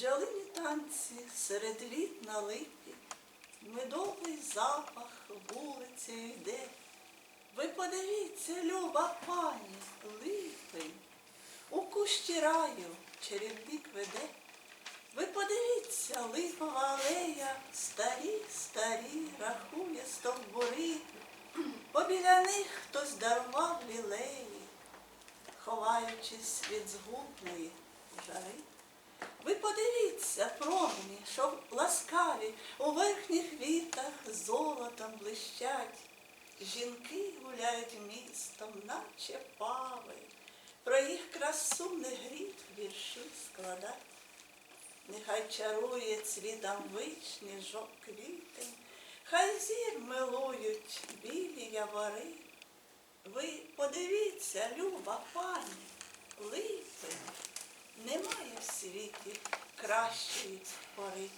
Бджолині танці серед літ на липі, медовий запах вулицею йде. Ви подивіться, люба пані, липень, у кущі раю черевник веде. Ви подивіться, липова алея, старі, старі, рахує стовбури, побіля них хтось дарував лілеї, ховаючись від згубної жари. Подивіться, промені, що ласкаві у верхніх вітах золотом блищать. Жінки гуляють містом, наче пави, про їх красу не гріх вірші складать. Нехай чарує цвітом вишні жок квітень, хай зір милують білі явори. Ви подивіться, люба пані, grass buddy.